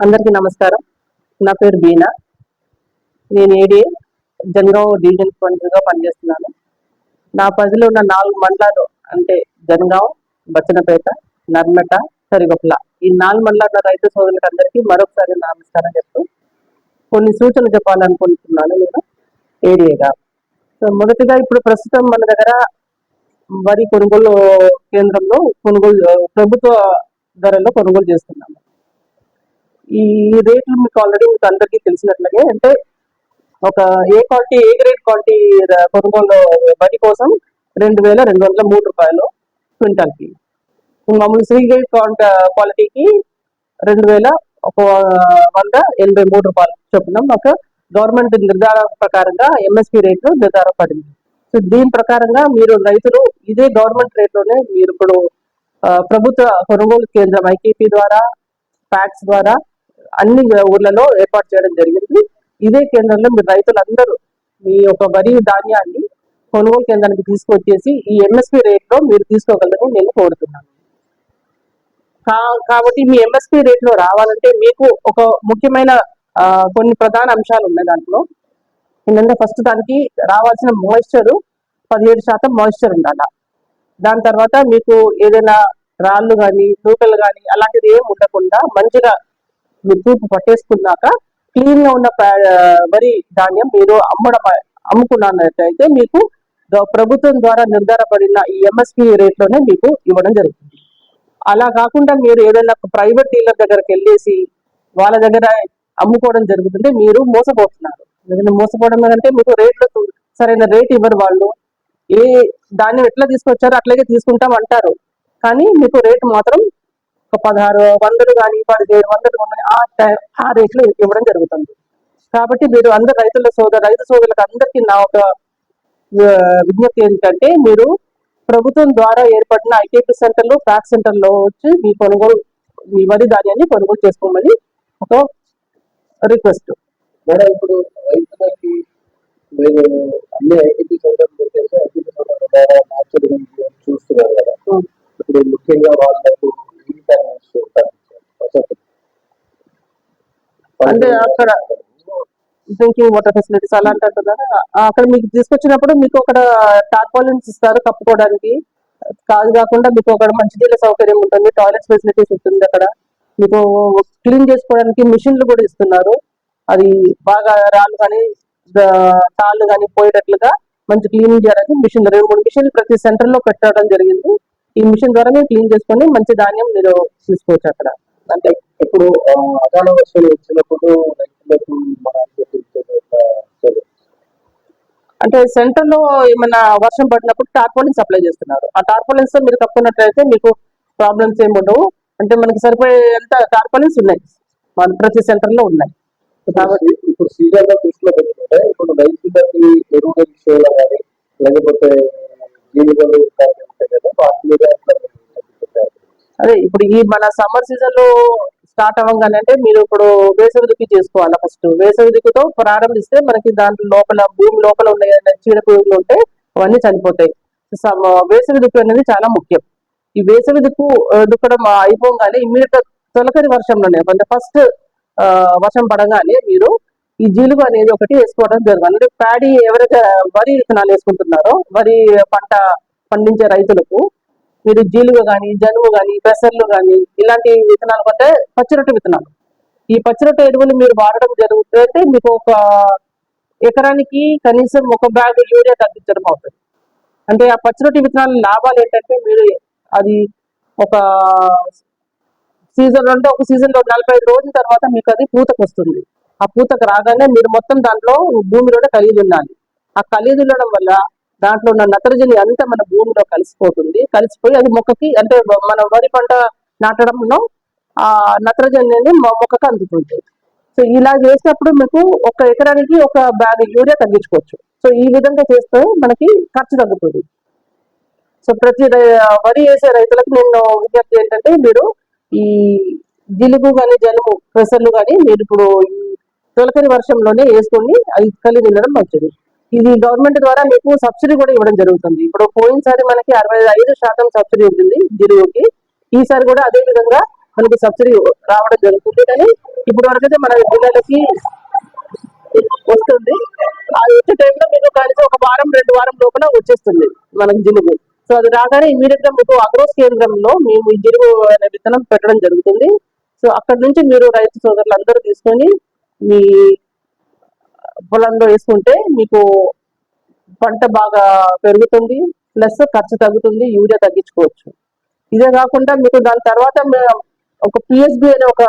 అందరికీ నమస్కారం. నా పేరు బీనా. నేను ఏడీ జనగావ్ డివిజన్ పండుగగా పనిచేస్తున్నాను. నా పరిధిలో ఉన్న నాలుగు మండలాలు అంటే జనగావ్ బచ్చనపేట నర్మట సరిగొప్పల ఈ నాలుగు మండలాల రైతు సోదరులకు అందరికీ మరొకసారి నమస్కారం చెప్తూ కొన్ని సూచనలు చెప్పాలనుకుంటున్నాను నేను ఏడీగా సో మొదటిగా ఇప్పుడు ప్రస్తుతం మన దగ్గర వరి కొనుగోలు కేంద్రంలో కొనుగోలు ప్రభుత్వ ధరల్లో కొనుగోలు చేస్తున్నాము. ఈ రేట్లు మీకు ఆల్రెడీ మీకు అందరికీ తెలిసినట్లుగే అంటే ఒక A quality A grade quality కొనుగోలు వరి కోసం రెండు వేల రెండు వందల మూడు రూపాయలు క్వింటాల్కి మామూలు సి గ్రేడ్ క్వాలిటీకి రెండు వేల ఒక వంద ఎనభై మూడు రూపాయలు చొప్పున ఒక గవర్నమెంట్ నిర్ధారణ ప్రకారంగా ఎంఎస్పి రేటు నిర్ధారణ పడింది సో దీని ప్రకారంగా మీరు రైతులు ఇదే గవర్నమెంట్ రేట్లోనే మీరు ఇప్పుడు ప్రభుత్వ కొనుగోలు కేంద్రం ఐకేపీ ద్వారా ప్యాక్స్ ద్వారా అన్ని ఊర్లలో ఏర్పాటు చేయడం జరిగింది. ఇదే కేంద్రంలో మీరు రైతులందరూ మీ యొక్క వరి ధాన్యాన్ని కొనుగోలు కేంద్రానికి తీసుకొచ్చేసి ఈ ఎంఎస్పి రేట్లో మీరు తీసుకోగలరని నేను కోరుతున్నాను. కా- కాబట్టి మీ ఎంఎస్పి రేట్లో రావాలంటే మీకు ఒక ముఖ్యమైన కొన్ని ప్రధాన అంశాలు ఉన్నాయి దాంట్లో. ఏంటంటే ఫస్ట్ దానికి రావాల్సిన మాయిశ్చర్ పదిహేడు శాతం మాయిశ్చర్ ఉండాలి. దాని తర్వాత మీకు ఏదైనా రాళ్ళు కానీ తూకలు కానీ అలాంటిది ఏమి ఉండకుండా మంచిగా మీరు తూపు పట్టేసుకున్నాక క్లీన్గా ఉన్న పా- వరి ధాన్యం మీరు అమ్మడం అమ్ముకున్నట్లయితే మీకు ప్రభుత్వం ద్వారా నిర్ధారపడిన ఈ ఎంఎస్పి రేట్లోనే మీకు ఇవ్వడం జరుగుతుంది. అలా కాకుండా మీరు ఏదైనా ప్రైవేట్ డీలర్ దగ్గరికి వెళ్ళేసి వాళ్ళ దగ్గర అమ్ముకోవడం జరుగుతుంటే మీరు మోసపోతున్నారు. ఎందుకంటే మోసపోవడం అంటే మీకు రేట్లు సరైన రేట్ ఇవ్వరు వాళ్ళు. ఏ దాన్ని ఎట్లా తీసుకొచ్చారో అట్లాగే తీసుకుంటాం అంటారు. కానీ మీకు రేటు మాత్రం ఒక పదహారు వందలు కానీ పదిహేడు వందలు కానీ ఆ టై- ఆ రేట్లో ఇవ్వడం జరుగుతుంది. కాబట్టి మీరు అందరు రైతుల సోదరు రైతు సోదరులకు అందరికీ నా ఒక విజ్ఞప్తి ఏంటంటే మీరు ప్రభుత్వం ద్వారా ఏర్పడిన ఐకేపీ సెంటర్లు ప్యాక్ సెంటర్లో వచ్చి మీ కొనుగోలు మీ వరి ధాన్యాన్ని కొనుగోలు చేసుకోమని ఒక రిక్వెస్ట్. మేడం ఇప్పుడు రైతులకి మీరు అన్ని ఐటీపీ సెంటర్ పెట్టేసి ఐటీపీ సెంటర్ చూస్తున్నారు కదా. ఇప్పుడు ముఖ్యంగా వాళ్ళకు అంటే అక్కడ డ్రింకింగ్ వాటర్ ఫెసిలిటీస్ అలాంటి అంటున్నారు అక్కడ మీకు తీసుకొచ్చినప్పుడు మీకు అక్కడ టార్పాలిన్స్ ఇస్తారు కప్పుకోవడానికి. కాదు కాకుండా మీకు అక్కడ మంచినీళ్ళ సౌకర్యం ఉంటుంది టాయిలెట్ ఫెసిలిటీస్ ఉంటుంది అక్కడ. మీకు క్లీన్ చేసుకోవడానికి మిషన్లు కూడా ఇస్తున్నారు. అది బాగా రాళ్ళు కానీ తాళ్ళు కానీ పోయేటట్లుగా మంచి క్లీనింగ్ చేయడానికి మిషన్ రెండు మూడు మిషన్లు ప్రతి సెంటర్లో పెట్టడం జరిగింది. ఈ మిషన్ ద్వారా మీరు క్లీన్ చేసుకొని మంచి ధాన్యం మీరు తీసుకోవచ్చు అక్కడ. అంటే ఇప్పుడు ఆ, వస్తువులు వచ్చినప్పుడు రైతులకు అంటే సెంటర్లో ఏమైనా వర్షం పడినప్పుడు టార్పోలిన్ సప్లై చేస్తున్నారు. ఆ టార్పోలిన్స్ మీరు కప్పుకున్నట్లయితే మీకు ప్రాబ్లమ్స్ ఏమి ఉండవు. అంటే మనకి సరిపోయే ఎంత టార్పోలిన్స్ ఉన్నాయి. మన ప్రతి సెంటర్లో ఉన్నాయి. కాబట్టి ఇప్పుడు సీజన్లో దృష్టిలో పెట్టుకుంటే ఇప్పుడు రైతులకి ఎరువులు కానీ లేకపోతే అదే ఇప్పుడు ఈ మన సమ్మర్ సీజన్లో స్టార్ట్ అవ్వగానే అంటే మీరు ఇప్పుడు వేసవి దుక్కి చేసుకోవాలి ఫస్ట్ వేసవి దుక్కుతో ప్రారంభిస్తే మనకి దాంట్లో లోపల భూమి లోపల ఉన్న చీడపురుగులు ఉంటే అవన్నీ చనిపోతాయి. వేసవి దుక్కు అనేది చాలా ముఖ్యం. ఈ వేసవి దుక్కు దుక్కడం అయిపోగానే ఇమ్మీడియట్ తొలకరి వర్షంలోనే అంటే ఫస్ట్ వర్షం పడగానే మీరు ఈ జీలుగు అనేది ఒకటి వేసుకోవడం జరుగుతుంది అంటే ప్యాడీ ఎవరైతే వరి విత్తనాలు వేసుకుంటున్నారో వరి పంట పండించే రైతులకు మీరు జీలుగు కానీ జనుము కానీ పెసర్లు కానీ ఇలాంటి విత్తనాలు కొంటే పచ్చిరొట్టె విత్తనాలు. ఈ పచ్చిరొట్టె ఎరువులు మీరు వాడడం జరుగుతుంటే మీకు ఒక ఎకరానికి కనీసం ఒక బ్యాగ్ యూరియా తగ్గించడం అవుతుంది. అంటే ఆ పచ్చిరొట్టె విత్తనాల లాభాలు ఏంటంటే మీరు అది ఒక సీజన్ అంటే ఒక సీజన్లో నలభై ఐదు రోజుల తర్వాత మీకు అది పూతకు వస్తుంది ఆ పూతకు రాగానే మీరు మొత్తం దాంట్లో భూమిలోనే ఖరీదు ఉండాలి. ఆ ఖరీదు ఉండడం వల్ల దాంట్లో ఉన్న నత్రజని అంతా మన భూమిలో కలిసిపోతుంది. కలిసిపోయి అది మొక్కకి అంటే మన వరి పంట నాటడంలో ఆ నత్రజని అనేది మొక్కకు అందుతుంది. సో ఇలా చేసినప్పుడు మీకు ఒక ఎకరానికి ఒక బ్యాగ్ యూరియా తగ్గించుకోవచ్చు. సో ఈ విధంగా చేస్తే మనకి ఖర్చు తగ్గుతుంది. సో ప్రతి వరి వేసే రైతులకు నేను విజ్ఞప్తి ఏంటంటే మీరు ఈ జిలుగు కానీ జలుబు పెసర్లు కానీ మీరు ఇప్పుడు తొలకరి వర్షంలోనే వేసుకొని అది కలిగి ఉండడం మంచిది. ఇది గవర్నమెంట్ ద్వారా మీకు సబ్సిడీ కూడా ఇవ్వడం జరుగుతుంది. ఇప్పుడు పోయినసారి మనకి అరవై ఐదు శాతం సబ్సిడీ ఉంటుంది జిలుగుకి ఈసారి కూడా అదే విధంగా మనకి సబ్సిడీ రావడం జరుగుతుంది. కానీ ఇప్పుడు వరకైతే మన పిల్లలకి వస్తుంది. అది వచ్చే టైంలో మీకు కలిసి ఒక వారం రెండు వారం లోపల వచ్చేస్తుంది మనకి జిలుగు. సో అది రాగానే ఇమీడియట్గా మీకు అగ్రోస్ కేంద్రంలో మేము జిలుగు అనే విత్తనం పెట్టడం జరుగుతుంది. సో అక్కడ నుంచి మీరు రైతు సోదరులు అందరూ తీసుకొని మీ పొలంలో వేసుకుంటే మీకు పంట బాగా పెరుగుతుంది ప్లస్ ఖర్చు తగ్గుతుంది యూరియా తగ్గించుకోవచ్చు. ఇదే కాకుండా మీకు దాని తర్వాత ఒక పిఎస్బి అనే ఒక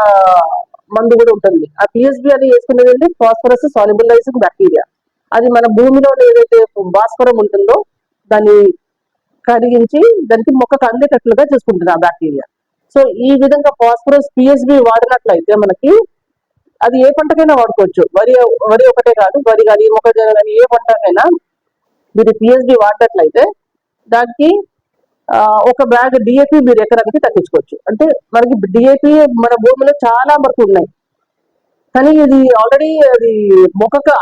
మందు కూడా ఉంటుంది. ఆ పిఎస్బి అని వేసుకునేది ఫాస్ఫరస్ సాల్యుబులైజింగ్ బ్యాక్టీరియా. అది మన భూమిలో ఏదైతే భాస్వరం ఉంటుందో దాన్ని కరిగించి దానికి మొక్కకు అందేటట్లుగా చేసుకుంటుంది ఆ బ్యాక్టీరియా. సో ఈ విధంగా ఫాస్ఫరస్ పిఎస్బి వాడినట్లయితే మనకి అది ఏ పంటకైనా వాడుకోవచ్చు. వరి వరి ఒకటే కాదు వరి కానీ మొక్కజొన్న కానీ ఏ పంటకైనా మీరు పిఎస్బి వాడినట్లయితే దానికి ఒక బ్యాగ్ డిఏపి మీరు ఎకరానికి తగ్గించుకోవచ్చు. అంటే మనకి డిఏపి మన భూమిలో చాలా వరకు ఉన్నాయి. కానీ ఇది ఆల్రెడీ అది మొక్కకు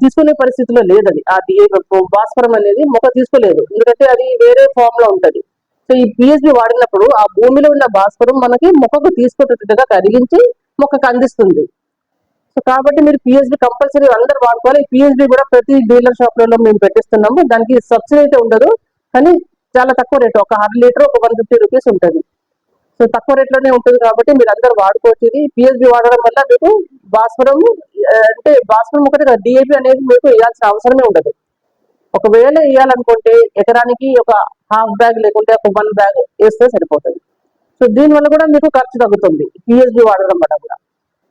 తీసుకునే పరిస్థితిలో లేదది. ఆ డిఏపి భాస్వరం అనేది మొక్క తీసుకోలేదు. ఎందుకంటే అది వేరే ఫామ్లో ఉంటది. సో ఈ పిఎస్బి వాడినప్పుడు ఆ భూమిలో ఉన్న భాస్వరం మనకి మొక్కకు తీసుకునేటట్టుగా కరిగించి మొక్కకు అందిస్తుంది. సో కాబట్టి మీరు పిఎస్బి కంపల్సరీ అందరు వాడుకోవాలి. పిఎస్బి కూడా ప్రతి డీలర్ షాప్లలో మేము పెట్టిస్తున్నాము. దానికి సబ్సిడీ అయితే ఉండదు. కానీ చాలా తక్కువ రేట్ ఒక హాఫ్ లీటర్ ఒక వన్ ఫిఫ్టీ రూపీస్ ఉంటుంది. సో తక్కువ రేట్లోనే ఉంటుంది కాబట్టి మీరు అందరు వాడుకోవచ్చు ఇది పిఎస్బి వాడడం వల్ల మీకు భాస్వరం అంటే భాస్వరం ఒకటి డిఏపి అనేది మీకు వేయాల్సిన అవసరమే ఉండదు. ఒకవేళ వేయాలనుకుంటే ఎకరానికి ఒక హాఫ్ బ్యాగ్ లేకుంటే ఒక వన్ బ్యాగ్ వేస్తే సరిపోతుంది. సో దీని వల్ల కూడా మీకు ఖర్చు తగ్గుతుంది. పిఎస్బి వాడడం వల్ల కూడా.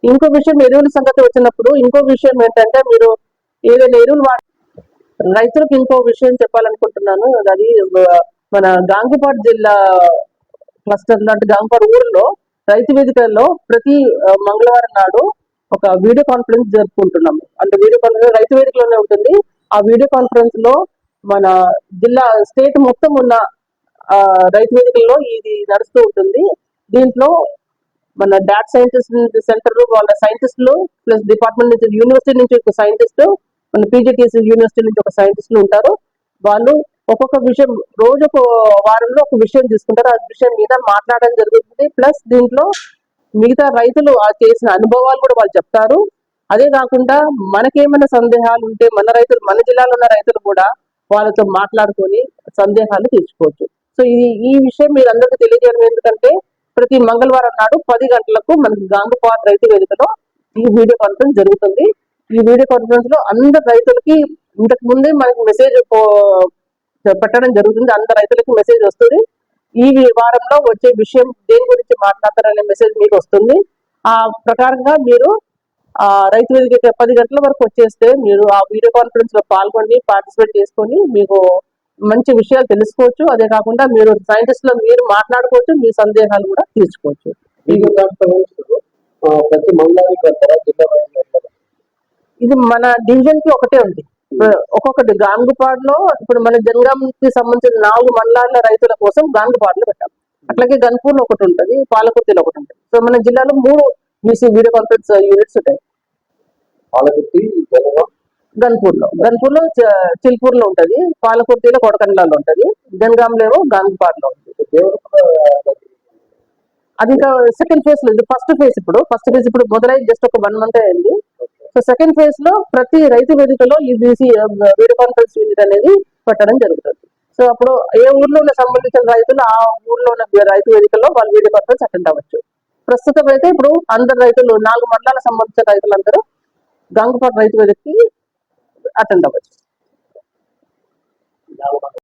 ఇంకో విషయం ఎరువుల సంగతి వచ్చినప్పుడు ఇంకో విషయం ఏంటంటే మీరు ఏదైనా ఎరువులు వాడ రైతులకు ఇంకో విషయం చెప్పాలనుకుంటున్నాను. అది మన గాంగిపాట్ జిల్లా క్లస్టర్ లాంటి గాంగిపాడు ఊరిలో రైతు వేదికల్లో ప్రతి మంగళవారం నాడు ఒక వీడియో కాన్ఫరెన్స్ జరుపుకుంటున్నాము అంటే వీడియో కాన్ఫరెన్స్ రైతు వేదికలోనే ఉంటుంది. ఆ వీడియో కాన్ఫరెన్స్లో మన జిల్లా స్టేట్ మొత్తం ఉన్న రైతు వేదికల్లో ఇది నడుస్తూ ఉంటుంది. దీంట్లో మన డాట్ సైంటిస్ట్ సెంటర్ వాళ్ళ సైంటిస్టులు ప్లస్ డిపార్ట్మెంట్ నుంచి యూనివర్సిటీ నుంచి ఒక సైంటిస్ట్ మన పీజీటీసీ యూనివర్సిటీ నుంచి ఒక సైంటిస్టులు ఉంటారు. వాళ్ళు ఒక్కొక్క విషయం రోజు ఒక వారంలో ఒక విషయం తీసుకుంటారు. ఆ విషయం మీద మాట్లాడడం జరుగుతుంది. ప్లస్ దీంట్లో మిగతా రైతులు ఆ చేసిన అనుభవాలు కూడా వాళ్ళు చెప్తారు. అదే కాకుండా మనకేమైనా సందేహాలు ఉంటే మన రైతులు మన జిల్లాలో ఉన్న రైతులు కూడా వాళ్ళతో మాట్లాడుకొని సందేహాలు తీర్చుకోవచ్చు. సో ఇది ఈ విషయం మీరు అందరికీ తెలియజేయడం ఎందుకంటే ప్రతి మంగళవారం నాడు పది గంటలకు మనకి గాంగుపాట్ రైతు వేదికలో ఈ వీడియో కాన్ఫరెన్స్ జరుగుతుంది. ఈ వీడియో కాన్ఫరెన్స్లో అందరు రైతులకి ఇంతకు ముందే మనకి మెసేజ్ పెట్టడం జరుగుతుంది. అందరు రైతులకి మెసేజ్ వస్తుంది. ఈ వారంలో వచ్చే విషయం దేని గురించి మాట్లాడతారనే మెసేజ్ మీకు వస్తుంది. ఆ ప్రకారంగా మీరు ఆ రైతు వేదిక పది గంటల వరకు వచ్చేస్తే మీరు ఆ వీడియో కాన్ఫరెన్స్లో పాల్గొని పార్టిసిపేట్ చేసుకొని మీకు మంచి విషయాలు తెలుసుకోవచ్చు. అదే కాకుండా మీరు సైంటిస్ట్లో మీరు మాట్లాడుకోవచ్చు మీ సందేహాలు కూడా తీర్చుకోవచ్చు? ఇది మన డివిజన్కి ఒకటే ఉంది. ఒక్కొక్కటి గాంగుపాడులో ఇప్పుడు మన జనగాంకి సంబంధించిన నాలుగు మండలాల రైతుల కోసం గాంగుపాడులో పెట్టాం. అట్లాగే గన్పూర్లో ఒకటి ఉంటుంది పాలకుర్తిలో ఒకటి ఉంటుంది. సో మన జిల్లాలో మూడు బీసీ వీడియో కాన్ఫరెన్స్ యూనిట్స్ ఉంటాయి. పాలకుర్తి జనగాం గన్పూర్లో. గన్పూర్లో చ- చిల్పూర్లో ఉంటది. పాలకుర్తిలో కొడకండ్లలో ఉంటది. జనగాంలో ఏమో దేవుడు కూడా అది ఇంకా సెకండ్ ఫేజ్లో ఇది ఫస్ట్ ఫేజ్ ఇప్పుడు. ఫస్ట్ ఫేజ్ ఇప్పుడు మొదలై జస్ట్ ఒక వన్ మంత్ అయింది. సో సెకండ్ ఫేజ్లో ప్రతి రైతు వేదికలో ఈ బీసీ వీడియో కాన్ఫరెన్స్ యూనిట్ అనేది పెట్టడం జరుగుతుంది. సో అప్పుడు ఏ ఊర్లో ఉన్న సంబంధించిన రైతులు ఆ ఊర్లో ఉన్న రైతు వేదికల్లో వాళ్ళు వీడియో కాన్ఫరెన్స్ అటెండ్ అవ్వచ్చు. ప్రస్తుతం అయితే ఇప్పుడు అందరు రైతులు నాలుగు మండలాలకు సంబంధించిన రైతులందరూ గంగపాటు రైతు వేదికకి అటెండ్ అవ్వచ్చు